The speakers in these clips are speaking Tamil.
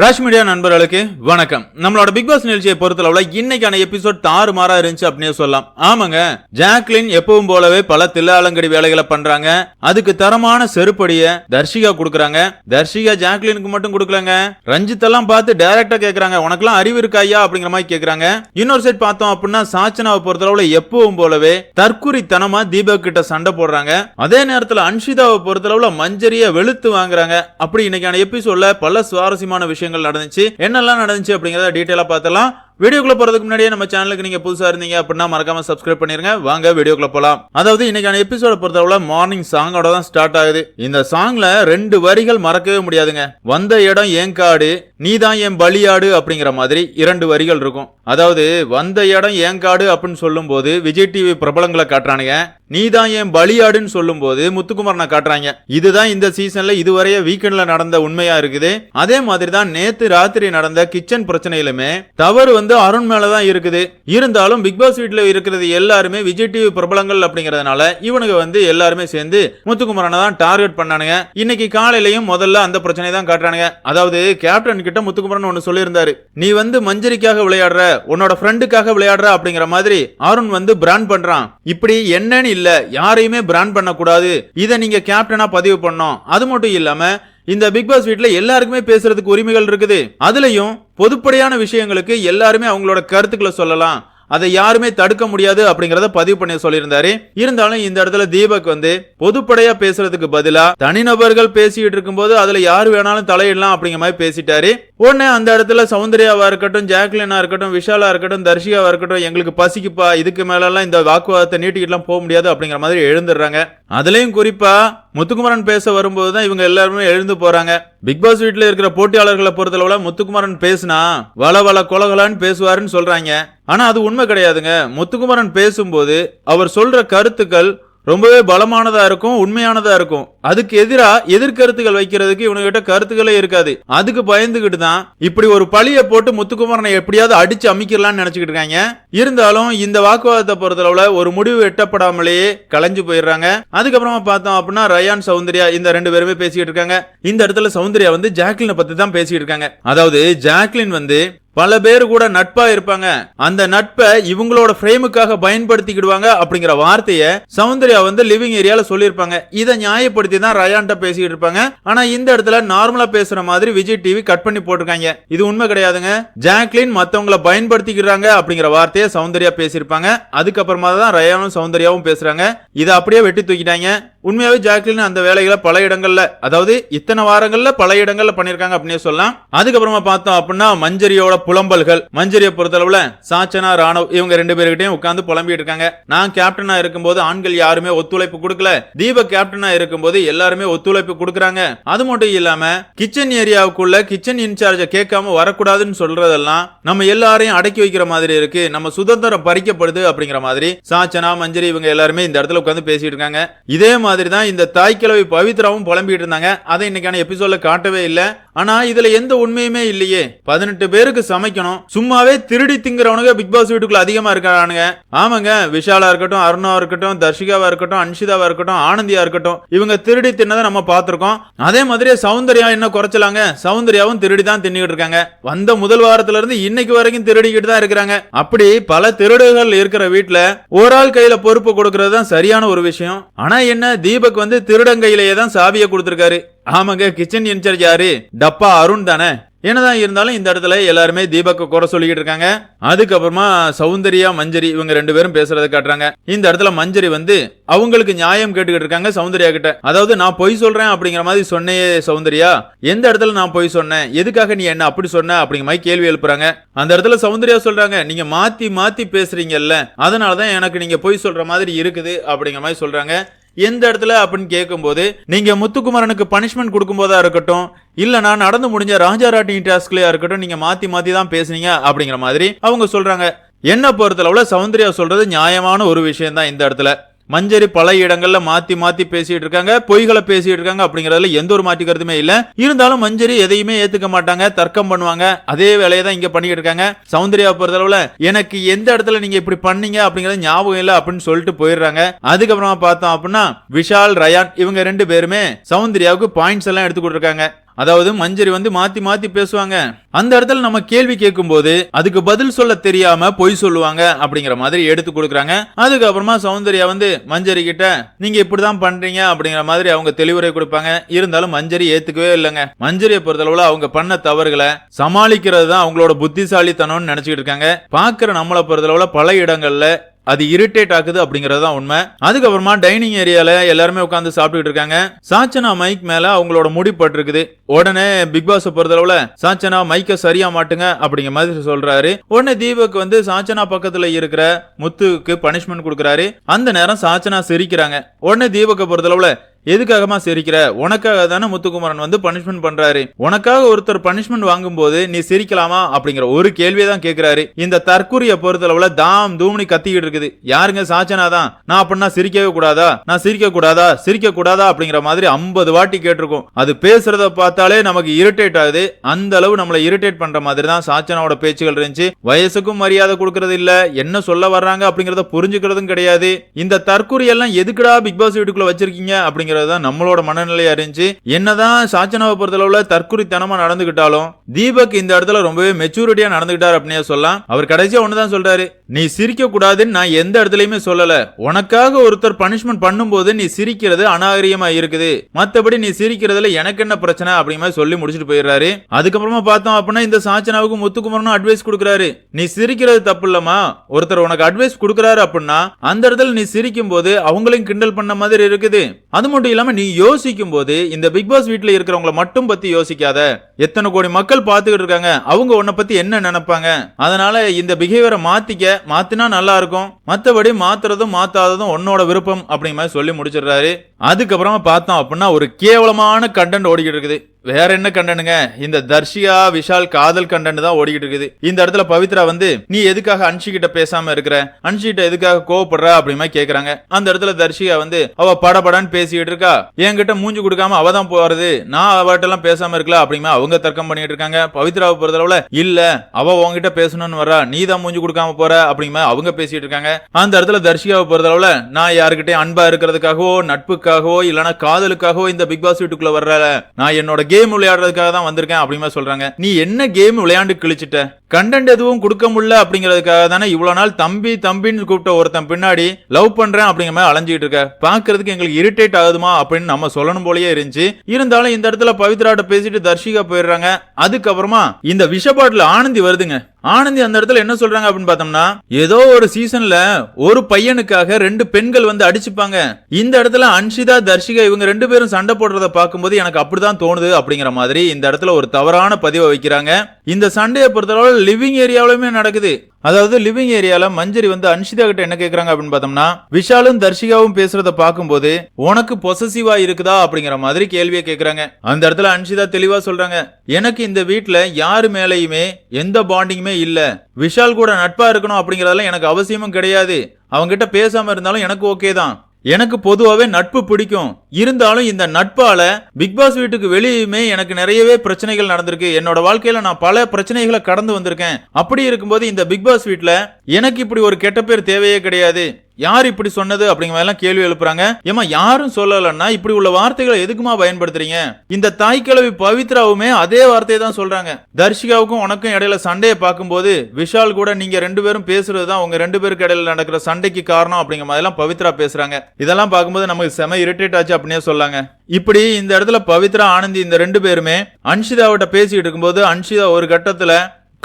ராஷ் மீடியா நண்பர்களுக்கு வணக்கம். நம்மளோட பிக் பாஸ் நிகழ்ச்சியை பொறுத்தளவுல இன்னைக்கான எபிசோட் தாறு மாறா இருந்துச்சு அப்படின்னு சொல்லலாம். ஆமாங்க ஜாக்லின் எப்பவும் போலவே பல தில்லாலங்கடி வேலைகளை பண்றாங்க. அதுக்கு தரமான செருப்படிய தர்ஷிகா கொடுக்குறாங்க. தர்ஷிகா ஜாக்லினுக்கு மட்டும் கொடுக்கலங்க. ரஞ்சித் எல்லாம் பார்த்து டைரக்டா கேக்குறாங்க. உனக்கெல்லாம் அறிவு இருக்கா ஐயா அப்படிங்கிற மாதிரி கேக்குறாங்க. இன்னொரு சைட் பார்த்தோம் அப்படின்னா சாச்சனாவை பொறுத்தளவுல எப்பவும் போலவே தற்குறித்தனமா தீபக் கிட்ட சண்டை போடுறாங்க. அதே நேரத்துல அன்ஷிதாவை பொறுத்தளவுல மஞ்சரிய வெளுத்து வாங்குறாங்க. அப்படி இன்னைக்கான எபிசோட்ல பல சுவாரஸ்யமான விஷயம் விஷயங்கள் நடந்துச்சு என்னெல்லாம் நடந்துச்சு அப்படிங்கறத டீட்டெயிலாக பார்த்தலாம் வீடியோக்குள்ள போறதுக்கு முன்னாடியே நம்ம சேனலுக்கு நீங்க புதுசா இருந்தீங்க அப்படின்னா மறக்காம சப்ஸ்கிரைப் பண்ணிருங்க. வாங்க வீடியோக்குள்ள போலாம். அதாவது இன்னைக்கான எபிசோட பொறுத்தவரை மார்னிங் சாங்கோட தான் ஸ்டார்ட் ஆகுது. இந்த சாங்ல ரெண்டு வரிகள் மறக்கவே முடியாதுங்க. வந்த இடம் ஏன் காடு நீதான் என் பலியாடு அப்படிங்கிற மாதிரி இரண்டு வரிகள் இருக்கும். அதாவது வந்த இடம் ஏன் காடு அப்படின்னு சொல்லும் போது விஜய் டிவி பிரபலங்களை காட்டுறானுங்க. நீதான் என் பலியாடுன்னு சொல்லும் போது முத்துக்குமரனை காட்டுறாங்க. இதுதான் இந்த சீசன்ல இதுவரைய வீக்கெண்ட்ல நடந்த உண்மையா இருக்குது. அதே மாதிரி தான் நேத்து ராத்திரி நடந்த கிச்சன் பிரச்சனையிலுமே தவறு வந்து அருண் மேலதான் இருக்குது. இருந்தாலும் பிக் பாஸ் வீட்டில் இருக்கிறது எல்லாருமே விஜய் டிவி பிரபலங்கள் அப்படிங்கறதுனால இவனுங்க வந்து எல்லாருமே சேர்ந்து முத்துக்குமரனை தான் டார்கெட் பண்ணானுங்க. இன்னைக்கு காலையிலையும் முதல்ல அந்த பிரச்சனை தான் காட்டுறானுங்க. அதாவது கேப்டன் கிட்ட முத்துக்குமரன் ஒன்று சொல்லியிருந்தாரு. நீ வந்து மஞ்சரிக்காக விளையாடுற உன்னோட ஃப்ரெண்டுக்காக விளையாடுற அப்படிங்கிற மாதிரி அருண் வந்து பிராண்ட் பண்றான். இப்படி என்னன்னு இல்ல யாரையுமே பிராண்ட் பண்ணக்கூடாது. இதை நீங்க கேப்டனா பதிவு பண்ணோம் அது மட்டும் இல்லாம இந்த பிக் பாஸ் வீட்ல எல்லாருக்குமே பேசுறதுக்கு உரிமைகள் இருக்குது. அதுலயும் பொதுப்படையான விஷயங்களுக்கு எல்லாருமே அவங்களோட கருத்துக்களை சொல்லலாம். அதை யாருமே தடுக்க முடியாது அப்படிங்கறத பதிவு பண்ணி சொல்லியிருந்தாரு. இருந்தாலும் இந்த இடத்துல தீபக் வந்து பொதுப்படையா பேசுறதுக்கு பதிலா தனிநபர்கள் பேசிட்டு இருக்கும்போது அதுல யாரு வேணாலும் தலையிடலாம் அப்படிங்கிற மாதிரி பேசிட்டாரு. உடனே அந்த இடத்துல சௌந்தர்யாவா இருக்கட்டும் ஜாக்லினா இருக்கட்டும் விஷாலா இருக்கட்டும் தர்ஷிகாவா இருக்கட்டும் எங்களுக்கு பசிக்குப்பா இதுக்கு மேலெல்லாம் இந்த வாக்குவாதத்தை நீட்டிக்கிட்டுலாம் போக முடியாது அப்படிங்கிற மாதிரி எழுந்துடுறாங்க. அதுலேயும் குறிப்பா முத்துக்குமரன் பேச வரும்போது தான் இவங்க எல்லாருமே எழுந்து போறாங்க. பிக் பாஸ் வீட்டில் இருக்கிற போட்டியாளர்களை பொறுத்தளவுல முத்துக்குமரன் பேசுனா வள வள கொலகலான்னு பேசுவாருன்னு சொல்றாங்க. ஆனா அது உண்மை கிடையாதுங்க. முத்துக்குமரன் பேசும்போது அவர் சொல்ற கருத்துக்கள் ரொம்பவே பலமானதா இருக்கும் உண்மையானதா இருக்கும். அதுக்கு எதிரா எதிர்கருத்துகள் வைக்கிறதுக்கு இவனுகிட்ட கருத்துக்களே இருக்காது. அதுக்கு பயந்துகிட்டு தான் இப்படி ஒரு பழிய போட்டு முத்துக்குமரனை எப்படியாவது அடிச்சு அமைக்கலாம்னு நினைச்சுக்கிட்டு இருக்காங்க. இருந்தாலும் இந்த வாக்குவாதத்தை பொறுத்தளவுல ஒரு முடிவு எட்டப்படாமலேயே கலைஞ்சு போயிடுறாங்க. அதுக்கப்புறமா பார்த்தோம் அப்படின்னா ரயான் சௌந்தர்யா இந்த ரெண்டு பேருமே பேசிக்கிட்டு இருக்காங்க. இந்த இடத்துல சௌந்தர்யா வந்து ஜாக்லினை பத்தி தான் பேசிக்கிட்டு இருக்காங்க. அதாவது ஜாக்லின் வந்து பல பேர் கூட நட்பா இருப்பாங்க. அந்த நட்பை இவங்களோட ஃப்ரேமுக்காக பயன்படுத்திக்கிடுவாங்க அப்படிங்கிற வார்த்தைய சௌந்தர்யா வந்து லிவிங் ஏரியால சொல்லியிருப்பாங்க. இதை நியாயப்படுத்தி தான் ரயான்ட்ட பேசிக்கிட்டு இருப்பாங்க. ஆனா இந்த இடத்துல நார்மலா பேசுற மாதிரி விஜய் டிவி கட் பண்ணி போட்டிருக்காங்க. இது உண்மை கிடையாதுங்க. ஜாக்லின் மத்தவங்கள பயன்படுத்திக்கிறாங்க அப்படிங்கிற வார்த்தையை சௌந்தர்யா பேசியிருப்பாங்க. அதுக்கப்புறமா தான் ரயானும் சௌந்தர்யாவும் பேசுறாங்க. இதை அப்படியே வெட்டி தூக்கிட்டாங்க. உண்மையாவே ஜாக்லின் அந்த வேலைகளை பல இடங்கள்ல அதாவது இத்தனை வாரங்கள்ல பல இடங்கள்ல பண்ணிருக்காங்க அப்படின்னு சொல்லலாம். அதுக்கப்புறமா பார்த்தோம் அப்படின்னா மஞ்சரியோட புலம்பல்கள். மஞ்சரியை பொறுத்தளவுல சாச்சனா ராணவ் இவங்க ரெண்டு பேருக்கிட்டையும் உட்கார்ந்து புலம்பிட்டு இருக்காங்க நான் கேப்டனா இருக்கும்போது ஆண்கள் யாருமே ஒத்துழைப்பு கொடுக்கல. தீபக் கேப்டனா இருக்கும்போது எல்லாருமே ஒத்துழைப்பு கொடுக்கறாங்க. அது மட்டும் இல்லாம கிச்சன் ஏரியாவுக்குள்ள கிச்சன் இன்சார்ஜ கேட்காம வரக்கூடாதுன்னு சொல்றதெல்லாம் நம்ம எல்லாரையும் அடக்கி வைக்கிற மாதிரி இருக்கு. நம்ம சுதந்திரம் பறிக்கப்படுது அப்படிங்கிற மாதிரி சாச்சனா மஞ்சரி இவங்க எல்லாருமே இந்த இடத்துல உட்கார்ந்து பேசிட்டு இருக்காங்க இதே மாதிரி தான் இந்த தாய்க்கிழவை பவித்ராவும் புலம்பிட்டு இருந்தாங்க அதை இன்னைக்கான எபிசோட்ல காட்டவே இல்ல. ஆனா இதுல எந்த உண்மையுமே இல்லையே. பதினெட்டு பேருக்கு சமைக்கணும். சும்மாவே திருடி திங்கிறவனுங்க பிக் பாஸ் வீட்டுக்குள்ள அதிகமா இருக்கானுங்க. ஆமாங்க விஷாலா இருக்கட்டும் அருணா இருக்கட்டும் தர்ஷிகாவா இருக்கட்டும் அன்ஷிதாவா இருக்கட்டும் ஆனந்தியா இருக்கட்டும் இவங்க திருடி தின்னதை நம்ம பார்த்திருக்கோம். அதே மாதிரியே சௌந்தர்யா என்ன குறைச்சலாங்க. சௌந்தர்யாவும் திருடி தான் தின்னுகிட்டு இருக்காங்க. வந்த முதல் வாரத்துல இருந்து இன்னைக்கு வரைக்கும் திருடிக்கிட்டு தான் இருக்கிறாங்க. அப்படி பல திருடுகள் இருக்கிற வீட்டுல ஒரு ஆள் கையில பொறுப்பு கொடுக்கறது தான் சரியான ஒரு விஷயம். ஆனா என்ன தீபக் வந்து திருடங்கையிலேயே தான் சாவியை கொடுத்திருக்காரு. ஆமாங்க கிச்சன் இன்சார்ஜ் யாரு? டப்பா அருண் தானே. என்னதான் இருந்தாலும் இந்த இடத்துல எல்லாருமே தீபக்க குறை சொல்லிக்கிட்டு இருக்காங்க. அதுக்கப்புறமா சௌந்தர்யா மஞ்சரி இவங்க ரெண்டு பேரும் பேசுறத காட்டுறாங்க. இந்த இடத்துல மஞ்சரி வந்து அவங்களுக்கு நியாயம் கேட்டுக்கிட்டு இருக்காங்க சௌந்தர்யா கிட்ட. அதாவது நான் பொய் சொல்றேன் அப்படிங்கிற மாதிரி சொன்னே சௌந்தர்யா எந்த இடத்துல நான் பொய் சொன்னேன்? எதுக்காக நீ என்ன அப்படி சொன்ன? அப்படிங்கிற மாதிரி கேள்வி எழுப்புறாங்க. அந்த இடத்துல சௌந்தர்யா சொல்றாங்க நீங்க மாத்தி மாத்தி பேசுறீங்கல்ல. அதனாலதான் எனக்கு நீங்க பொய் சொல்ற மாதிரி இருக்குது அப்படிங்கிற மாதிரி சொல்றாங்க. எந்த இடத்துல அப்படின்னு கேட்கும்போது நீங்க முத்துக்குமரனுக்கு பனிஷ்மெண்ட் கொடுக்கும்போதா இருக்கட்டும் இல்ல நான் நடந்து முடிஞ்ச ராஜா ராட்டி டாஸ்க்லயா இருக்கட்டும் நீங்க மாத்தி மாத்தி தான் பேசுனீங்க அப்படிங்கிற மாதிரி அவங்க சொல்றாங்க. என்ன பொறுத்தளவுல சௌந்தர்யா சொல்றது நியாயமான ஒரு விஷயம் தான் இந்த இடத்துல. மஞ்சரி பல இடங்கள்ல மாத்தி மாத்தி பேசிட்டு இருக்காங்க. பொய்களை பேசிட்டு இருக்காங்க. அப்படிங்கறதுல எந்த ஒரு மாற்றி கருத்துமே இல்ல. இருந்தாலும் மஞ்சரி எதையுமே ஏத்துக்க மாட்டாங்க. தர்க்கம் பண்ணுவாங்க. அதே வேலையை தான் இங்க பண்ணிட்டு இருக்காங்க. சௌந்தர்யா பொறுத்தளவுல எனக்கு எந்த இடத்துல நீங்க இப்படி பண்ணீங்க அப்படிங்கறது ஞாபகம் இல்ல அப்படின்னு சொல்லிட்டு போயிடுறாங்க. அதுக்கப்புறமா பார்த்தோம் அப்படின்னா விஷால் ரயான் இவங்க ரெண்டு பேருமே சௌந்தர்யாவுக்கு பாயிண்ட்ஸ் எல்லாம் எடுத்து கொடுத்துருக்காங்க. அதாவது மஞ்சரி வந்து மாத்தி மாத்தி பேசுவாங்க. அந்த இடத்துல நம்ம கேள்வி கேட்கும்போது அதுக்கு பதில் சொல்ல தெரியாம பொய் சொல்லுவாங்க அப்படிங்கிற மாதிரி எடுத்து கொடுக்குறாங்க. அதுக்கப்புறமா சௌந்தர்யா வந்து மஞ்சரி கிட்ட நீங்க இப்படிதான் பண்றீங்க அப்படிங்கிற மாதிரி அவங்க தெளிவுரை கொடுப்பாங்க. இருந்தாலும் மஞ்சரி ஏத்துக்கவே இல்லைங்க. மஞ்சரியை பொறுத்தளவுல அவங்க பண்ண தவறுகளை சமாளிக்கிறது தான் அவங்களோட புத்திசாலித்தனம்னு நினைச்சுக்கிட்டு இருக்காங்க. பாக்குற நம்மளை பொறுத்தளவுல பல இடங்கள்ல அது இரிட்டேட் ஆகுது அப்படிங்கறது தான் உண்மை. அதுக்கப்புறமா டைனிங் ஏரியால எல்லாருமே உட்காந்து சாப்பிட்டுட்டு இருக்காங்க. சாச்சனா மைக் மேல அவங்களோட முடி பட்டிருக்குது. உடனே பிக் பாஸ் பொறுத்தளவுல சாச்சனா மைக்க சரியா மாட்டுங்க அப்படிங்கிற மாதிரி சொல்றாரு. உடனே தீபக் வந்து சாச்சனா பக்கத்துல இருக்கிற முத்துக்கு பனிஷ்மெண்ட் கொடுக்கறாரு. அந்த நேரம் சாச்சனா சிரிக்கிறாங்க. உடனே தீபக்கை பொறுத்தளவுல எதுக்காகமா சிரிக்கிற? உனக்காக தானே முத்துக்குமரன் வந்து பனிஷ்மெண்ட் பண்றாரு. உனக்காக ஒருத்தர் பனிஷ்மெண்ட் வாங்கும்போது நீ சிரிக்கலாமா? அப்படிங்கிற ஒரு கேள்வியை தான் கேட்கிறாரு இந்த தற்கூரிய பொறுத்தளவுல தாம் தூமணி கத்திக்கிட்டு இருக்குது. யாருங்க சாச்சனா தான்? நான் அப்படின்னா சிரிக்கவே கூடாதா? நான் சிரிக்க கூடாதா? சிரிக்க கூடாதா? அப்படிங்கிற மாதிரி ஐம்பது வாட்டி கேட்டிருக்கோம். அது பேசுறத பார்த்தாலே நமக்கு இரிட்டேட் ஆகுது. அந்த அளவு நம்மளை இரிட்டேட் பண்ற மாதிரி தான் சாச்சனாவோட பேச்சுகள் இருந்துச்சு. வயசுக்கும் மரியாதை கொடுக்கறது இல்ல. என்ன சொல்ல வர்றாங்க அப்படிங்கறத புரிஞ்சுக்கிறதும் கிடையாது. இந்த தற்கூரியெல்லாம் எதுக்குடா பிக் பாஸ் வீட்டுக்குள்ள வச்சிருக்கீங்க? அப்படிங்கிறது தான் நம்மளோட மனநிலையா அறிஞ்சு என்னதான் சாச்சனாவை பொறுத்தளவுல தற்குறித்தனமா நடந்துகிட்டாலும் தீபக் இந்த இடத்துல ரொம்பவே மெச்சூரிட்டியா நடந்துகிட்டார் அப்படின்னே சொல்லலாம். அவர் கடைசியா ஒண்ணுதான் சொல்றாரு. நீ சிரிக்க கூடாதுன்னு நான் எந்த இடத்துலயுமே சொல்லல. உனக்காக ஒருத்தர் பனிஷ்மெண்ட் பண்ணும்போது நீ சிரிக்கிறது அநாகரிகமா இருக்குது. மத்தபடி நீ சிரிக்கிறதுல எனக்கு என்ன பிரச்சனை அப்படிங்கிற சொல்லி முடிச்சுட்டு போயிடுறாரு. அதுக்கப்புறமா பார்த்தோம் அப்படின்னா இந்த சாச்சனாவுக்கு முத்துக்குமரனும் அட்வைஸ் கொடுக்குறாரு. நீ சிரிக்கிறது தப்பு இல்லமா ஒருத்தர் உனக்கு அட்வைஸ் கொடுக்குறாரு அப்படின்னா அந்த இடத்துல நீ சிரிக்கும் போது அவங்களையும் கிண்டல் பண்ண மாதிரி இருக்குது. அது மட்டும் இல்லாம நீ யோசிக்கும் போது இந்த பிக் பாஸ் வீட்டில் இருக்கிறவங்கள மட்டும் பத்தி யோசிக்காத. எத்தனை கோடி மக்கள் பார்த்துக்கிட்டு இருக்காங்க. அவங்க உன்னை பத்தி என்ன நினைப்பாங்க? அதனால இந்த பிஹேவியரை மாத்திக்க மாத்தினா நல்லா இருக்கும். மத்தபடி மாத்துறதும் மாத்தாததும் உன்னோட விருப்பம் அப்படிங்கிற மாதிரி சொல்லி முடிச்சிடுறாரு. அதுக்கப்புறமா பார்த்தோம் அப்படின்னா ஒரு கேவலமான கண்டென்ட் ஓடிக்கிட்டு இருக்குது. வேற என்ன கண்டனுங்க? இந்த தர்ஷியா விஷால் காதல் கண்டென்ட் தான் ஓடிக்கிட்டு இருக்குது. இந்த இடத்துல பவித்ரா வந்து நீ எதுக்காக அன்ஷி கிட்ட பேசாம இருக்கிற? அன்ஷி கிட்ட எதுக்காக கோவப்படுற? அப்படிமா கேக்குறாங்க. அந்த இடத்துல தர்ஷியா வந்து அவ படபடன்னு பேசிக்கிட்டு இருக்கா? என்கிட்ட மூஞ்சி கொடுக்காம அவ தான் போறது? நான் அவட்ட எல்லாம் பேசாம இருக்கலாம் அப்படிமா அவங்க தர்க்கம் பண்ணிட்டு இருக்காங்க. பவித்ராவை பொறுத்தளவுல இல்ல அவ உன்கிட்ட பேசணும்னு வரா நீ தான் மூஞ்சி கொடுக்காம போற? அப்படிமா அவங்க பேசிட்டு இருக்காங்க. அந்த இடத்துல தர்ஷியாவை பொறுத்தளவுல நான் யாருக்கிட்டே அன்பா இருக்கிறதுக்காகவோ நட்புக்காகவோ இல்லனா காதலுக்காகவோ இந்த பிக் பாஸ் வீட்டுக்குள்ள வர்ற நான் என்னோட கேம் விளையாடுறதுக்காக தான் வந்திருக்கேன் அப்படிமா சொல்றாங்க. நீ என்ன கேம் விளையாண்டு கிழிச்சிட்ட? கண்டென்ட் எதுவும் கொடுக்க முடியல அப்படிங்கிறதுக்காக தானே இவ்வளவு நாள் தம்பி தம்பின்னு கூப்பிட்ட ஒருத்தன் பின்னாடி லவ் பண்றேன் அப்படிங்கிற மாதிரி அலைஞ்சிட்டு இருக்க. பாக்குறதுக்கு எங்களுக்கு இரிட்டேட் ஆகுதுமா அப்படின்னு நம்ம சொல்லணும் போலயே இருந்துச்சு. இருந்தாலும் இந்த இடத்துல பவித்ராட்ட பேசிட்டு தர்ஷிகா போயிடுறாங்க. அதுக்கப்புறமா இந்த விஷ பாட்டில் ஆனந்தி வருதுங்க. ஆனந்தி அந்த இடத்துல என்ன சொல்றாங்க அப்படின்னு பார்த்தோம்னா ஏதோ ஒரு சீசன்ல ஒரு பையனுக்காக ரெண்டு பெண்கள் வந்து அடிச்சுப்பாங்க. இந்த இடத்துல அன்ஷிதா தர்ஷிகா இவங்க ரெண்டு பேரும் சண்டை போடுறத பார்க்கும்போது எனக்கு அப்படிதான் தோணுது அப்படிங்கிற மாதிரி இந்த இடத்துல ஒரு தவறான பதிவை வைக்கிறாங்க. இந்த சண்டையை பொறுத்தளவு லிவிங் ஏரியாவிலுமே நடக்குது. அதாவது லிவிங் ஏரியால மஞ்சரி வந்து அன்ஷிதா கிட்ட என்ன கேக்குறாங்க அப்படின்னு பார்த்தோம்னா விஷாலும் தர்ஷிகாவும் பேசுறத பார்க்கும்போது உனக்கு பொசசிவா இருக்குதா அப்படிங்கிற மாதிரி கேள்வியை கேக்குறாங்க. அந்த இடத்துல அன்ஷிதா தெளிவா சொல்றாங்க. எனக்கு இந்த வீட்டுல யாரு மேலேயுமே எந்த பாண்டிங்குமே இல்ல. விஷால் கூட நட்பா இருக்கணும் அப்படிங்கறதெல்லாம் எனக்கு அவசியமும் கிடையாது. அவங்கிட்ட பேசாம இருந்தாலும் எனக்கு ஓகே தான். எனக்கு பொதுவாகவே நட்பு பிடிக்கும். இருந்தாலும் இந்த நட்பால பிக் பாஸ் வீட்டுக்கு வெளியுமே எனக்கு நிறையவே பிரச்சனைகள் நடந்திருக்கு. என்னோட வாழ்க்கையில நான் பல பிரச்சனைகளை கடந்து வந்திருக்கேன். அப்படி இருக்கும்போது இந்த பிக் பாஸ் வீட்ல எனக்கு இப்படி ஒரு கெட்ட பேர் தேவையே கிடையாது. யார் இப்படி சொன்னது அப்படிங்கிற மாதிரிலாம் எல்லாம் கேள்வி எழுப்புறாங்க. ஏமா யாரும் சொல்லலன்னா இப்படி உள்ள வார்த்தைகளை எதுக்குமா பயன்படுத்துறீங்க? இந்த தாய் கிழவி பவித்ராவுமே அதே வார்த்தையை தான் சொல்றாங்க. தர்ஷிகாவுக்கும் உனக்கும் இடையில சண்டையை பார்க்கும்போது விஷால் கூட நீங்க ரெண்டு பேரும் பேசுறது தான் உங்க ரெண்டு பேருக்கு இடையில நடக்கிற சண்டைக்கு காரணம் அப்படிங்கிற மாதிரிலாம் பவித்ரா பேசுறாங்க. இதெல்லாம் பார்க்கும்போது நமக்கு செம இரிட்டேட் ஆச்சு அப்படின்னே சொல்லாங்க. இப்படி இந்த இடத்துல பவித்ரா ஆனந்தி இந்த ரெண்டு பேருமே அன்ஷிதாவிட்ட பேசிட்டு இருக்கும்போது அன்ஷிதா ஒரு கட்டத்துல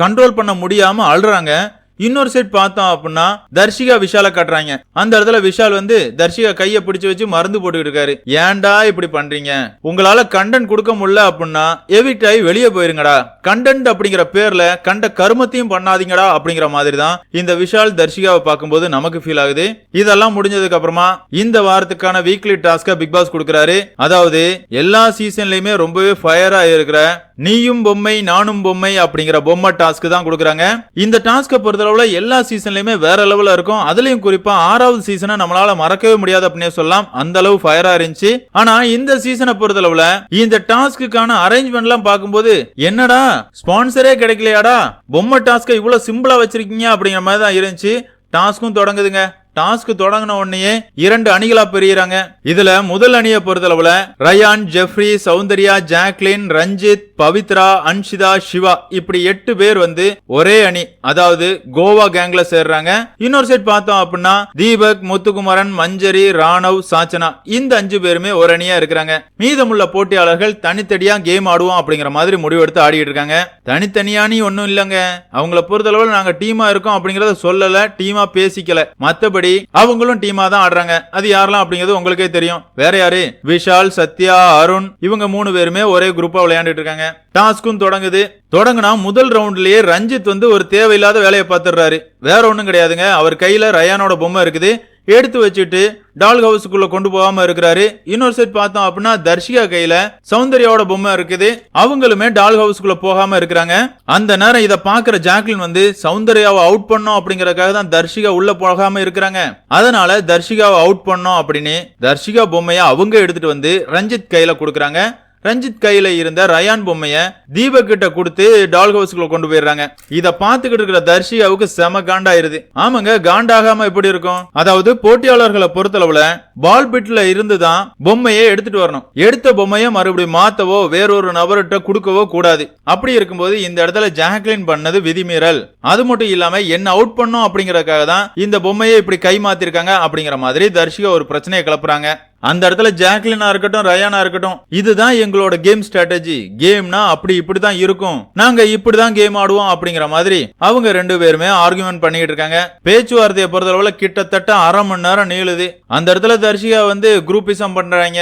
கண்ட்ரோல் பண்ண முடியாம அழுறாங்க. இன்னொரு சைட் பார்த்தோம் அப்படின்னா தர்ஷிகா விஷால காட்டுறாங்க. அந்த இடத்துல விஷால் வந்து தர்ஷிகா கைய பிடிச்சு வச்சு மருந்து போட்டுக்கிட்டு இருக்காரு. ஏன்டா இப்படி பண்றீங்க? உங்களால கண்டென்ட் கொடுக்க முடியல அப்படின்னா எவிட் ஆகி வெளியே போயிருங்கடா. கண்டென்ட் அப்படிங்கிற பேர்ல கண்ட கருமத்தையும் பண்ணாதீங்கடா அப்படிங்கிற மாதிரி தான் இந்த விஷால் தர்ஷிகாவை பார்க்கும்போது நமக்கு ஃபீல் ஆகுது. இதெல்லாம் முடிஞ்சதுக்கு அப்புறமா இந்த வாரத்துக்கான வீக்லி டாஸ்க பிக் பாஸ் கொடுக்கறாரு. அதாவது எல்லா சீசன்லயுமே ரொம்பவே ஃபயரா இருக்கிற நீயும் பொம்மை நானும் பொம்மை அப்படிங்கிற பொம்மை டாஸ்க் தான் கொடுக்குறாங்க. இந்த டாஸ்க்கை பொறுத்தளவுல எல்லா சீசன்லயுமே வேற லெவல்ல இருக்கும். அதுலயும் குறிப்பா ஆறாவது சீசனை நம்மளால மறக்கவே முடியாது அப்படின்னே சொல்லலாம். அந்த அளவு ஃபயரா இருந்துச்சு. ஆனா இந்த சீசனை பொறுத்தளவுல இந்த டாஸ்க்குக்கான அரேஞ்ச்மெண்ட் எல்லாம் பார்க்கும்போது என்னடா ஸ்பான்சரே கிடைக்கலையாடா? பொம்மை டாஸ்க்கை இவ்வளவு சிம்பிளா வச்சிருக்கீங்க அப்படிங்கிற மாதிரி தான் இருந்துச்சு. டாஸ்க்கும் தொடங்குதுங்க. டாஸ்க் தொடங்கின உடனேயே இரண்டு அணிகளா பெரியறாங்க. இதுல முதல் அணியை பொறுத்தளவுல ரயான் ஜெஃப்ரி சௌந்தர்யா ஜாக்லின் ரஞ்சித் பவித்ரா அன்ஷிதா சிவா இப்படி எட்டு பேர் வந்து ஒரே அணி அதாவது கோவா கேங்ல சேர்றாங்க. இன்னொரு சைட் பார்த்தோம் அப்படின்னா தீபக் முத்துக்குமரன் மஞ்சரி ராணவ் சாச்சனா இந்த அஞ்சு பேருமே ஒரு அணியா இருக்கிறாங்க. மீதமுள்ள போட்டியாளர்கள் தனித்தனியா கேம் ஆடுவோம் அப்படிங்கிற மாதிரி முடிவெடுத்து ஆடிட்டு இருக்காங்க. தனித்தனியானி ஒன்னும் இல்லங்க. அவங்கள பொறுத்தளவுல நாங்க டீமா இருக்கோம் அப்படிங்கறத சொல்லல டீமா பேசிக்கல. மத்தபடி அவங்களும் டீமா தான் ஆடுறாங்க. அது யாரெல்லாம் அப்படிங்கிறது உங்களுக்கே தெரியும். வேற யாரு? விஷால் சத்யா அருண் இவங்க மூணு பேருமே ஒரே குரூப்பா விளையாண்டுட்டு இருக்காங்க. டாஸ்க்கும் தொடங்குது. தொடங்குனா முதல் ரவுண்ட்லயே ரஞ்சித் வந்து ஒரு தேவையில்லாத வேலையை பார்த்துடுறாரு. வேற ஒன்றும் கிடையாதுங்க. அவர் கையில ரயானோட பொம்மை இருக்குது. எடுத்து வச்சுட்டு டால் ஹவுஸுக்குள்ள கொண்டு போகாம இருக்கிறாரு. இன்னொரு செட் பார்த்தோம் அப்படின்னா தர்ஷிகா கையில சௌந்தர்யாவோட பொம்மை இருக்குது. அவங்களுமே டால் ஹவுஸ்க்குள்ள போகாம இருக்கிறாங்க. அந்த நேரம் இதை பாக்குற ஜாக்லின் வந்து சௌந்தர்யாவை அவுட் பண்ணோம் அப்படிங்கறதுக்காக தான் தர்ஷிகா உள்ள போகாம இருக்கிறாங்க. அதனால தர்ஷிகாவை அவுட் பண்ணோம் அப்படின்னு தர்ஷிகா பொம்மையை அவங்க எடுத்துட்டு வந்து ரஞ்சித் கையில கொடுக்குறாங்க. ரஞ்சித் கையில இருந்த ரயான் பொம்மைய தீபக் கிட்ட கொடுத்து டால் ஹவுஸ்க்குள்ள கொண்டு போயிடுறாங்க. இத பாத்துக்கிட்டு இருக்கிற தர்ஷிகாவுக்கு செம காண்டாயிருது. ஆமாங்க காண்டாகாம எப்படி இருக்கும்? அதாவது போட்டியாளர்களை பொறுத்தளவுல பால் பிட்ல இருந்து தான் பொம்மையை எடுத்துட்டு வரணும். எடுத்த பொம்மையை மறுபடியும் மாத்தவோ வேறொரு நபர்கிட்ட கொடுக்கவோ கூடாது. அப்படி இருக்கும்போது இந்த இடத்துல ஜாக்லின் பண்ணது விதிமீறல். அது மட்டும் இல்லாம என்ன அவுட் பண்ணும் அப்படிங்கறதுக்காக தான் இந்த பொம்மையை இப்படி கை மாத்திருக்காங்க அப்படிங்கிற மாதிரி தர்ஷிகா ஒரு பிரச்சனையை கிளப்புறாங்க. அந்த இடத்துல ஜாக்லினா இருக்கட்டும் ரயானா இருக்கட்டும் இதுதான் எங்களோட கேம் ஸ்ட்ராட்டஜி கேம்னா அப்படி இப்படி தான் இருக்கும். நாங்க இப்படி தான் கேம் ஆடுவோம் அப்படிங்கிற மாதிரி அவங்க ரெண்டு பேருமே ஆர்குமெண்ட் பண்ணிட்டு இருக்காங்க. பேச்சுவார்த்தையை பொறுத்தளவுல கிட்டத்தட்ட அரை மணி நேரம் நீளுது. அந்த இடத்துல தர்ஷிகா வந்து குரூப்பிசம் பண்றாங்க.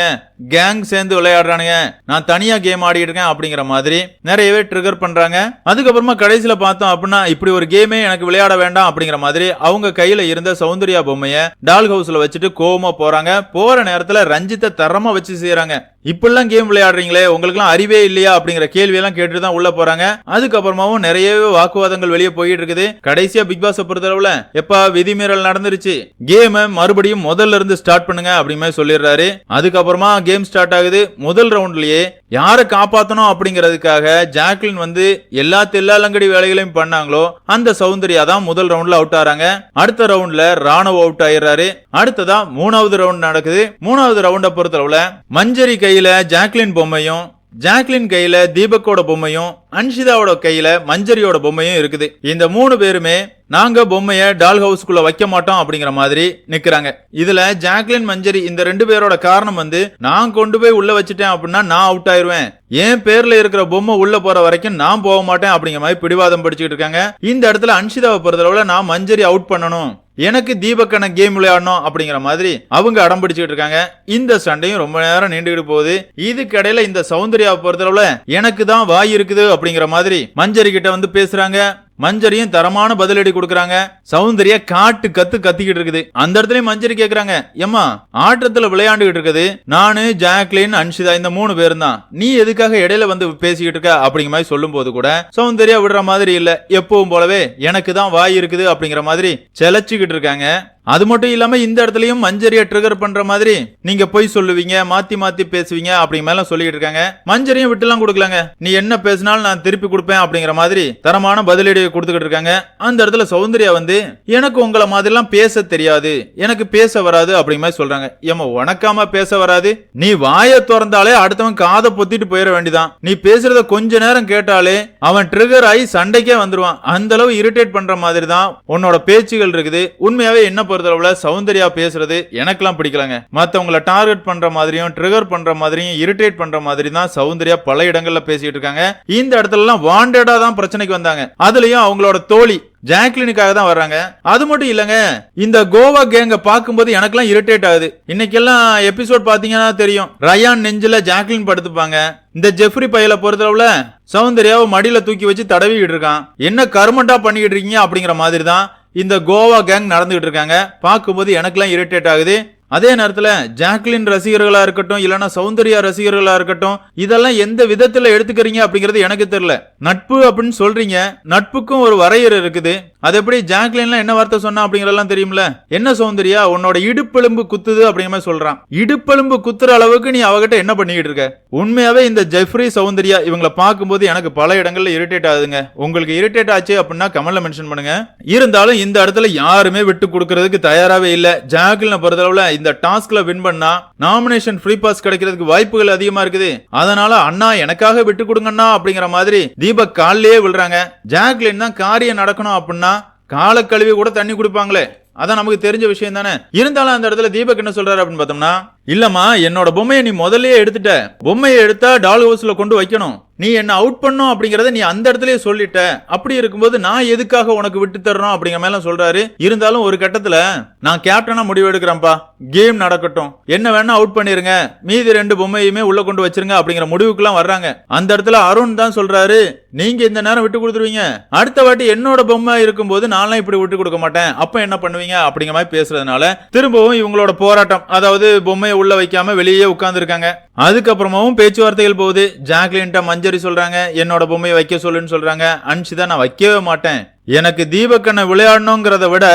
கேங் சேர்ந்து விளையாடுறானுங்க. நான் தனியா கேம் ஆடிட்டு இருக்கேன் அப்படிங்கிற மாதிரி நிறையவே ட்ரிகர் பண்றாங்க. அதுக்கப்புறமா கடைசியில பார்த்தோம் அப்படின்னா இப்படி ஒரு கேமே எனக்கு விளையாட வேண்டாம் அப்படிங்கிற மாதிரி அவங்க கையில இருந்த சௌந்தர்யா பொம்மைய டால் ஹவுஸ்ல வச்சுட்டு கோவமா போறாங்க. போற நேரத்தில் ரஞ்சித்தை தரமா வச்சு செய்யறாங்க இப்படிலாம் கேம் விளையாடுறீங்களே உங்களுக்குலாம் அறிவே இல்லையா அப்படிங்கிற கேள்வியெல்லாம் கேட்டு தான் உள்ள போறாங்க. அதுக்கப்புறமாவும் நிறையவே வாக்குவாதங்கள் வெளியே போயிட்டு இருக்குது கடைசியா பிக் பாஸ் பொறுத்தளவுல எப்பா விதிமீறல் நடந்துருச்சு. கேம் மறுபடியும் முதல்ல இருந்து ஸ்டார்ட் பண்ணுங்க அப்படின்னு சொல்லிடுறாரு. அதுக்கப்புறமா கேம் ஸ்டார்ட் ஆகுது. முதல் ரவுண்ட்லயே யாரை காப்பாத்தணும் அப்படிங்கிறதுக்காக ஜாக்லின் வந்து எல்லா தில்லாலங்கடி வேலைகளையும் பண்ணாங்களோ அந்த சௌந்தர்யா தான் முதல் ரவுண்ட்ல அவுட் ஆறாங்க. அடுத்த ரவுண்ட்ல ராணுவ அவுட் ஆயிடுறாரு. அடுத்ததா மூணாவது ரவுண்ட் நடக்குது. மூணாவது ரவுண்டை பொறுத்தளவுல மஞ்சரி கை கையில ஜாக்லின் பொம்மையும் ஜாக்லின் கையில தீபக்கோட பொம்மையும் அன்ஷிதாவோட கையில மஞ்சரியோட பொம்மையும் இருக்குது. இந்த மூணு பேருமே நாங்க பொம்மையை டால் ஹவுஸ்க்குள்ள வைக்க மாட்டோம் அப்படிங்கிற மாதிரி நிக்கிறாங்க. இதுல ஜாக்லின் மஞ்சரி இந்த ரெண்டு பேரோட காரணம் வந்து நான் கொண்டு போய் உள்ள வச்சுட்டேன் அப்படின்னா நான் அவுட் ஆயிருவேன். என் பேர்ல இருக்கிற பொம்மை உள்ள போற வரைக்கும் நான் போக மாட்டேன் அப்படிங்கிற மாதிரி பிடிவாதம் படிச்சுட்டு இருக்காங்க. இந்த இடத்துல அன்ஷிதாவை பொறுத்தளவுல நான் மஞ்சரி அவுட் பண்ணணும். எனக்கு தீபக்கன கேம் விளையாடணும் அப்படிங்கிற மாதிரி அவங்க அடம் பிடிச்சிட்டு இருக்காங்க. இந்த சண்டையும் ரொம்ப நேரம் நீண்டுகிட்டு போகுது. இதுக்கிடையில இந்த சௌந்தர்யாவை பொறுத்தளவுல எனக்கு தான் வாய் இருக்குது அப்படிங்கிற மாதிரி மஞ்சரி கிட்ட வந்து பேசுறாங்க. மஞ்சரியும் தரமான பதிலடி கொடுக்கறாங்க. சௌந்தர்யா காட்டு கத்து கத்திக்கிட்டு இருக்குது. அந்த இடத்துலயும் மஞ்சரி கேக்குறாங்க ஏம்மா ஆட்டத்துல விளையாண்டுகிட்டு இருக்குது. நானு ஜாக்லின் அன்ஷிதா இந்த மூணு பேரும் தான் நீ எதுக்காக இடையில வந்து பேசிக்கிட்டு இருக்க? அப்படிங்கிற மாதிரி சொல்லும் போது கூட சௌந்தர்யா விடுற மாதிரி இல்ல. எப்பவும் போலவே எனக்கு தான் வாய் இருக்குது அப்படிங்கிற மாதிரி செலச்சுக்கிட்டு இருக்காங்க. அது மட்டும் இல்லாம இந்த இடத்துலயும் மஞ்சரியை ட்ரிகர் பண்ற மாதிரி நீங்க பொய் சொல்லுவீங்க மாத்தி மாத்தி பேசுவீங்க அப்படிங்க மேல சொல்லிட்டு இருக்காங்க. மஞ்சரியும் விட்டுலாம் கொடுக்கலங்க. நீ என்ன பேசினாலும் நான் திருப்பி கொடுப்பேன் அப்படிங்கிற மாதிரி தரமான பதிலடி கொடுத்துக்கிட்டு இருக்காங்க. அந்த இடத்துல சௌந்தர்யா வந்து எனக்கு உங்களை மாதிரிலாம் பேச தெரியாது. எனக்கு பேச வராது அப்படிங்கிற மாதிரி சொல்றாங்க. ஏமா உனக்காம பேச வராது? நீ வாயை திறந்தாலே அடுத்தவன் காதை பொத்திட்டு போயிட வேண்டியதான் நீ பேசுறத கொஞ்ச நேரம் கேட்டாலே அவன் ட்ரிகர் ஆகி சண்டைக்கே வந்துருவான். அந்த அளவு இரிட்டேட் பண்ற மாதிரி தான் உன்னோட பேச்சுகள் இருக்குது. உண்மையாவே என்ன பொறுத்தளவுல சௌந்தர்யா பேசுறது எனக்கெல்லாம் பிடிக்கலங்க. மத்தவங்கள டார்கெட் பண்ற மாதிரியும் ட்ரிகர் பண்ற மாதிரியும் இரிட்டேட் பண்ற மாதிரி தான் சௌந்தர்யா பல இடங்கள்ல பேசிட்டு இருக்காங்க. இந்த இடத்துல எல்லாம் வாண்டடா தான் பிரச்சனைக்கு வந்தாங்க. அதுலயும் அவங்களோட தோழி ஜாக்லினுக்காக தான் வர்றாங்க. அது மட்டும் இல்லங்க இந்த கோவா கேங்க பார்க்கும்போது எனக்கெல்லாம் இரிட்டேட் ஆகுது. இன்னைக்கெல்லாம் எபிசோட் பாத்தீங்கன்னா தெரியும். ரயான் நெஞ்சில ஜாக்லின் படுத்துப்பாங்க. இந்த ஜெஃப்ரி பையல பொறுத்தளவுல சௌந்தர்யாவை மடியில தூக்கி வச்சு தடவிக்கிட்டு இருக்கான். என்ன கருமண்டா பண்ணிக்கிட்டு இருக்கீங்க அப்படிங்கிற மாதிரி தான் இந்த கோவா கேங் நடந்துகிட்டு இருக்காங்க. பார்க்கும்போது எனக்கெல்லாம் இரிட்டேட் ஆகுது. அதே நேரத்தில் ஜாக்லின் ரசிகர்களாக இருக்கட்டும் இல்லைன்னா சௌந்தர்யா ரசிகர்களாக இருக்கட்டும் இதெல்லாம் எந்த விதத்தில் எடுத்துக்கிறீங்க அப்படிங்கிறது எனக்கு தெரியல. நட்பு அப்படின்னு சொல்றீங்க நட்புக்கும் ஒரு வரையறை இருக்குது. அது எப்படி ஜாக்லின்லாம் என்ன வார்த்தை சொன்னா அப்படிங்கறதெல்லாம் தெரியும்ல? என்ன சௌந்தர்யா உன்னோட இடுப்பெலும்பு குத்துது அப்படிங்கிற மாதிரி சொல்றான். இடுப்பெலும்பு குத்துற அளவுக்கு நீ அவகிட்ட என்ன பண்ணிக்கிட்டு இருக்க? உண்மையாவே இந்த ஜெஃப்ரி சௌந்தர்யா இவங்கள பார்க்கும்போது எனக்கு பல இடங்கள்ல இரிட்டேட் ஆகுதுங்க. உங்களுக்கு இரிட்டேட் ஆச்சு அப்படின்னா கமெண்ட்ல மென்ஷன் பண்ணுங்க. இருந்தாலும் இந்த இடத்துல யாருமே விட்டு கொடுக்கறதுக்கு தயாராகவே இல்லை. ஜாக்லின் ஜாக்லினை பொறுத்தளவுல இந்த டாஸ்க்ல வின் பண்ணா நாமினேஷன் ஃப்ரீ பாஸ் கிடைக்கிறதுக்கு வாய்ப்புகள் அதிகமா இருக்குது. அதனால அண்ணா எனக்காக விட்டு கொடுங்கண்ணா அப்படிங்கிற மாதிரி தீபக் காலிலேயே விழுறாங்க. ஜாக்லின் தான் காரியம் நடக்கணும் அப்படின்னா காலை கழுவி கூட தண்ணி குடிப்பாங்களே. அதான் நமக்கு தெரிஞ்ச விஷயம் தானே. இருந்தாலும் அந்த இடத்துல தீபக் என்ன சொல்றாரு அப்படின்னு பார்த்தோம்னா இல்லம்மா என்னோட பொம்மையை நீ முதல்லயே எடுத்துட்ட. பொம்மையை எடுத்தா டால் ஹவுஸ்ல கொண்டு வைக்கணும். நீ என்ன அவுட் பண்ணும் அப்படிங்கறத நீ அந்த இடத்துலயே சொல்லிட்ட. அப்படி இருக்கும்போது நான் எதுக்காக உனக்கு விட்டு தர்றோம் அப்படிங்கிற மேல சொல்றாரு. இருந்தாலும் ஒரு கட்டத்துல நான் கேப்டனா முடிவு எடுக்கிறேன்ப்பா. கேம் நடக்கட்டும். என்ன வேணா அவுட் பண்ணிருங்க. மீதி ரெண்டு பொம்மையுமே உள்ள கொண்டு வச்சிருங்க அப்படிங்கிற முடிவுக்குலாம் வர்றாங்க. அந்த இடத்துல அருண் தான் சொல்றாரு. நீங்க இந்த நேரம் விட்டு கொடுத்துருவீங்க. அடுத்த வாட்டி என்னோட பொம்மை இருக்கும்போது நான்லாம் இப்படி விட்டு கொடுக்க மாட்டேன். அப்ப என்ன பண்ணுவீங்க அப்படிங்கிற மாதிரி பேசுறதுனால திரும்பவும் இவங்களோட போராட்டம் அதாவது பொம்மையை உள்ள வைக்காம வெளியே உட்கார்ந்துருக்காங்க. அதுக்கப்புறமாவும் பேச்சுவார்த்தைகள் போகுது. ஜாக்லின்ட்ட மஞ்சரி சொல்றாங்க என்னோட பொம்மையை வைக்க சொல்லுன்னு சொல்றாங்க. அன்ஷிதா நான் வைக்கவே மாட்டேன். எனக்கு தீபக்கண்ணை விளையாடணுங்கிறத விட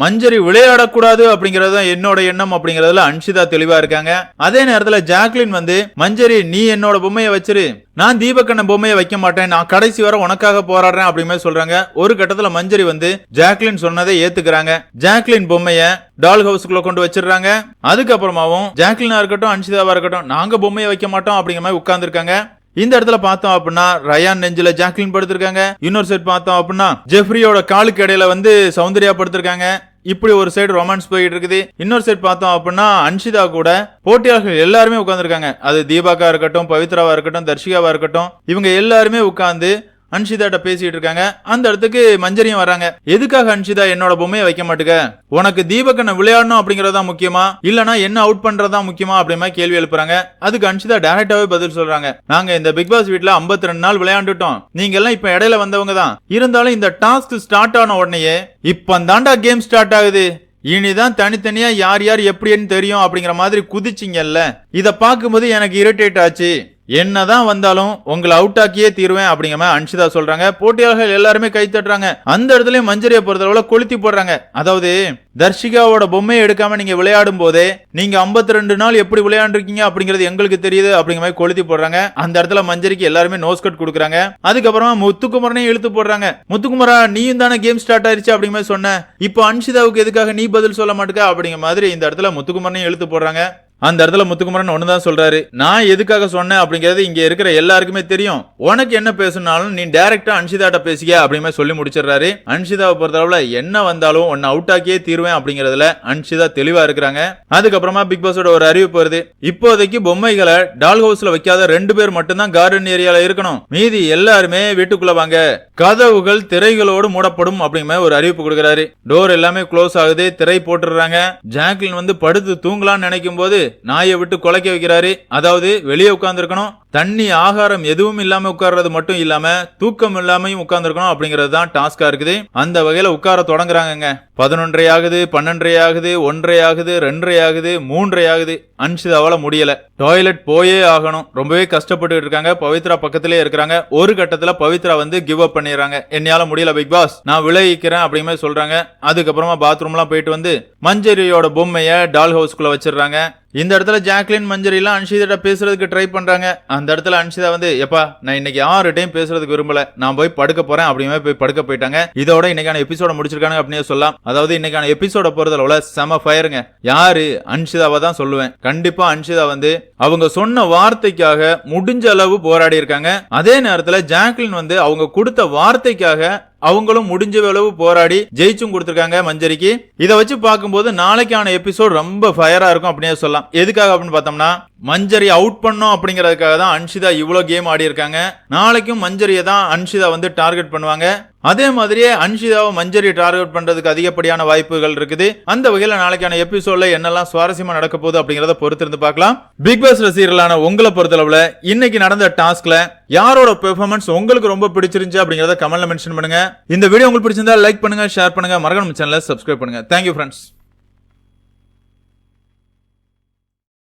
மஞ்சரி விளையாடக்கூடாது அப்படிங்கறது தான் என்னோட எண்ணம் அப்படிங்கறதுல அன்ஷிதா தெளிவா இருக்காங்க. அதே நேரத்துல ஜாக்லின் வந்து மஞ்சரி நீ என்னோட பொம்மையை வச்சிரு. நான் தீபக்கண்ண பொம்மையை வைக்க மாட்டேன். நான் கடைசி வரை உனக்காக போராடுறேன் அப்படிமே சொல்றாங்க. ஒரு கட்டத்துல மஞ்சரி வந்து ஜாக்லின் சொன்னதை ஏத்துக்கிறாங்க. ஜாக்லின் பொம்மைய டால் ஹவுஸ்க்குள்ள கொண்டு வச்சிடுறாங்க. அதுக்கப்புறமாவும் ஜாக்லினா இருக்கட்டும் அன்ஷிதாவா இருக்கட்டும் நாங்க பொம்மையை வைக்க மாட்டோம் அப்படிங்கிற மாதிரி உட்கார்ந்துருக்காங்க. இந்த இடத்துல பார்த்தோம் அப்படின்னா ரயான் நெஞ்சில ஜாக்லின் படுத்திருக்காங்க. இன்னொரு சைடு பார்த்தோம் அப்படின்னா ஜெஃப்ரியோட காலுக்கு இடையில வந்து சௌந்தர்யா படுத்திருக்காங்க. இப்படி ஒரு சைடு ரொமான்ஸ் போயிட்டு இருக்குது. இன்னொரு சைடு பார்த்தோம் அப்படின்னா அன்ஷிதா கூட போட்டியாளர்கள் எல்லாருமே உட்காந்துருக்காங்க அது தீபாக்கா இருக்கட்டும் பவித்ராவா இருக்கட்டும் தர்ஷிகாவா இருக்கட்டும். இவங்க எல்லாருமே உட்காந்து அன்ஷிதாட்ட பேசிட்டு இருக்காங்க அந்த இடத்துக்கு மஞ்சரியும் வராங்க. எதுக்காக அன்ஷிதா என்னோட பொம்மையை வைக்க மாட்டுக்க உனக்கு தீபக்கனை விளையாடணும் அப்படிங்கறதா முக்கியமா? இல்லனா என்ன அவுட் பண்றதா முக்கியமா அப்படிமா கேள்வி எழுப்புறாங்க. அதுக்கு அன்ஷிதா டைரக்டாவே பதில் சொல்றாங்க. நாங்க இந்த பிக் பாஸ் வீட்ல 52 ரெண்டு நாள் விளையாண்டுட்டோம். நீங்க எல்லாம் இப்ப இடையில வந்தவங்க தான் இருந்தாலும் இந்த டாஸ்க் ஸ்டார்ட் ஆன உடனேயே இப்ப தாண்டா கேம் ஸ்டார்ட் ஆகுது. இனிதான் தனித்தனியா யார் யார் எப்படின்னு தெரியும் அப்படிங்கிற மாதிரி குதிச்சிங்கல்ல. இத பார்க்கும்போது எனக்கு இரிட்டேட் ஆச்சு. என்னதான் வந்தாலும் உங்களை அவுட் ஆக்கியே தீருவேன் அப்படிங்கிற மாதிரி அன்ஷிதா சொல்றாங்க. போட்டியாளர்கள் எல்லாருமே கை தட்டுறாங்க. அந்த இடத்துலயும் மஞ்சரியை பொறுத்தளவுல கொளுத்தி போடுறாங்க. அதாவது தர்ஷிகாவோட பொம்மையை எடுக்காம நீங்க விளையாடும் போதே நீங்க 52 ரெண்டு நாள் எப்படி விளையாண்டுருக்கீங்க அப்படிங்கிறது எங்களுக்கு தெரியுது அப்படிங்கிற மாதிரி கொளுத்தி போடுறாங்க. அந்த இடத்துல மஞ்சரிக்கு எல்லாருமே நோஸ் கட் கொடுக்குறாங்க. அதுக்கப்புறமா முத்துக்குமரனையும் இழுத்து போடுறாங்க. முத்துக்குமரா நீயும் தானே கேம் ஸ்டார்ட் ஆயிருச்சு அப்படிங்கிற மாதிரி சொன்ன. இப்போ அன்ஷிதாவுக்கு எதுக்காக நீ பதில் சொல்ல மாட்டேங்க அப்படிங்கிற மாதிரி இந்த இடத்துல முத்துக்குமரனையும் இழுத்து போடுறாங்க. அந்த இடத்துல முத்துக்குமரன் ஒன்று தான் சொல்கிறாரு நான் எதுக்காக சொன்னேன் அப்படிங்கிறது இங்கே இருக்கிற எல்லாருக்குமே தெரியும். உனக்கு என்ன பேசுனாலும் நீ டேரெக்டாக அன்ஷிதாட்ட பேசிக்க அப்படிமே சொல்லி முடிச்சிடுறாரு. அன்ஷிதாவை பொறுத்தளவில் என்ன வந்தாலும் உன்னை அவுட் ஆக்கியே தீருவேன் அப்படிங்கிறதுல அன்ஷிதா தெளிவாக இருக்கிறாங்க. அதுக்கப்புறமா பிக் பாஸோட ஒரு அறிவிப்பு வருது. இப்போதைக்கு பொம்மைகளை டால் ஹவுஸில் வைக்காத ரெண்டு பேர் மட்டும்தான் கார்டன் ஏரியாவில் இருக்கணும். மீதி எல்லாருமே வீட்டுக்குள்ள வாங்க. கதவுகள் திரைகளோடு மூடப்படும் அப்படிங்கிற மாதிரி ஒரு அறிவிப்பு கொடுக்குறாரு. டோர் எல்லாமே க்ளோஸ் ஆகுது. திரை போட்டுடுறாங்க. ஜாக்லின் வந்து படுத்து தூங்கலாம்னு நினைக்கும் போது நாயை விட்டு குலைக்க வைக்கிறாரு. அதாவது வெளியே உட்காந்துருக்கணும் தண்ணி ஆகாரம் எதுவும் இல்லாம உட்கார்றது மட்டும் இல்லாம தூக்கம் இல்லாமையும் உட்கார்ந்துருக்கணும் அப்படிங்கிறது தான் டாஸ்கா இருக்குது. அந்த வகையில உட்கார தொடங்குறாங்கங்க. பதினொன்றரை ஆகுது பன்னெண்டரை ஆகுது ஒன்றரை ஆகுது ரெண்டரை ஆகுது மூன்றரை ஆகுது. அன்ஷிதாவால முடியல. டாய்லெட் போயே ஆகணும். ரொம்பவே கஷ்டப்பட்டு இருக்காங்க. பவித்ரா பக்கத்திலே இருக்கிறாங்க. ஒரு கட்டத்துல பவித்ரா வந்து கிவ் அப் பண்ணிடுறாங்க. என்னால முடியல பிக் பாஸ் நான் விளைவிக்கிறேன் அப்படிங்கிற மாதிரி சொல்றாங்க. அதுக்கப்புறமா பாத்ரூம்லாம் போயிட்டு வந்து மஞ்சரியோட பொம்மையை டால் ஹவுஸ்குள்ள வச்சிடுறாங்க. இந்த இடத்துல ஜாக்லின் மஞ்சரிலாம் எல்லாம் அன்ஷிதா பேசுறதுக்கு ட்ரை பண்றாங்க. அந்த இடத்துல அன்ஷிதா வந்து எப்பா நான் இன்னைக்கு யார்கிட்டையும் பேசுறதுக்கு விரும்பல. நான் போய் படுக்க போறேன் அப்படிமே போய் படுக்க போயிட்டாங்க. இதோட இன்னைக்கான எபிசோட முடிச்சிருக்காங்க அப்படின்னு சொல்லலாம். அதாவது இன்னைக்கான எபிசோட பொறுத்தளவுல செம ஃபயருங்க யாரு? அன்ஷிதாவை தான் சொல்லுவேன். கண்டிப்பா அன்ஷிதா வந்து அவங்க சொன்ன வார்த்தைக்காக முடிஞ்ச அளவு போராடி இருக்காங்க அதே நேரத்துல ஜாக்லின் வந்து அவங்க கொடுத்த வார்த்தைக்காக அவங்களும் முடிஞ்ச அளவு போராடி ஜெயிச்சும் கொடுத்துருக்காங்க மஞ்சரிக்கு. இதை வச்சு பார்க்கும்போது நாளைக்கான எபிசோட் ரொம்ப ஃபயரா இருக்கும் அப்படின்னே சொல்லலாம். எதுக்காக அப்படின்னு பார்த்தோம்னா மஞ்சரி அவுட் பண்ணோம் அப்படிங்கிறதுக்காக தான் அன்ஷிதா இவ்வளோ கேம் ஆடி இருக்காங்க நாளைக்கும் மஞ்சரியை தான் அன்ஷிதா வந்து டார்கெட் பண்ணுவாங்க. அதே மாதிரியே அன்ஷிதாவை மஞ்சரி டார்கெட் பண்றதுக்கு அதிகப்படியான வாய்ப்புகள் இருக்குது. அந்த வகையில் நாளைக்கான எபிசோட்ல என்னெல்லாம் சுவாரஸ்யமா நடக்க போகுது அப்படிங்கறத பொறுத்திருந்து பார்க்கலாம். பிக் பாஸ் ரசிகர்களான உங்களை பொறுத்தளவுல இன்னைக்கு நடந்த டாஸ்க்ல யாரோட பெர்ஃபார்மன்ஸ் உங்களுக்கு ரொம்ப பிடிச்சிருந்துச்சு அப்படிங்கறத கமெண்ட்ல மென்ஷன் பண்ணுங்க. இந்த வீடியோ உங்களுக்கு பிடிச்சிருந்தா லைக் பண்ணுங்க ஷேர் பண்ணுங்க. மறக்காம சேனலை சப்ஸ்கிரைப் பண்ணுங்க. Thank you friends